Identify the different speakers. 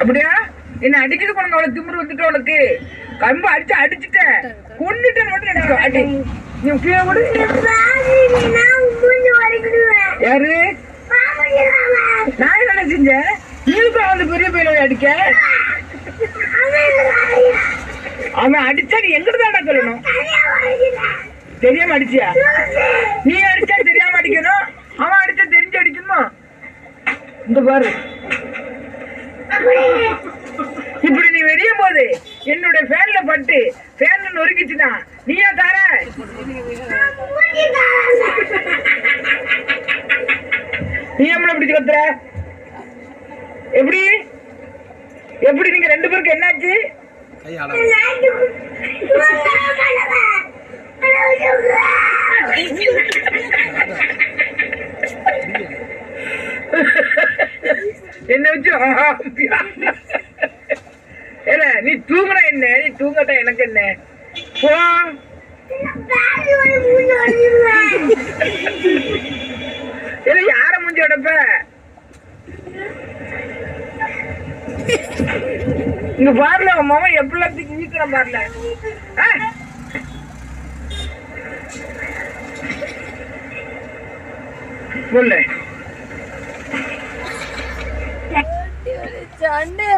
Speaker 1: அப்படியா? என்ன அடிக்கிறது கொண்டு அவளுக்கு திமுரு வந்துட்டு அவளுக்கு. கம்பு அடிச்சு அடிச்சுட்டேன். கொண்டுட்டேன் மட்டும் நினைக்கோ அடி. நீ கீழே விடு யாரு? நான் என்ன செஞ்சேன்? நீங்க வந்து பெரிய பையனை அடிக்க? அவன் அடிச்சா நீ எங்கிட்டு தான் சொல்லணும் தெரியாம அடிச்சியா? நீ அடிச்சா தெரியாம அடிக்கணும் அவன் அடிச்சா தெரிஞ்சு அடிக்கணும் இந்த பாரு. இப்படி நீ வெளிய போது என்னோட ஃபேன்ல பட்டு ஃபேன்ல நொறுக்கிச்சுனா நீயா தார? நீ நம்மள பிடிச்சு கத்துற? எப்படி? எப்படி நீங்க ரெண்டு பேருக்கு என்னாச்சு? என்ன வச்சு? ஆஹா, ஏல நீ தூங்குனா என்ன? நீ தூங்கட்டா எனக்கு என்ன? போ. ஏல யார மூஞ்சி உடப்ப? இங்க பாருல உன் மாமன் எப்படிலாம் வீசுறான் பாருல. ஆ? சொல்லு.
Speaker 2: சண்டை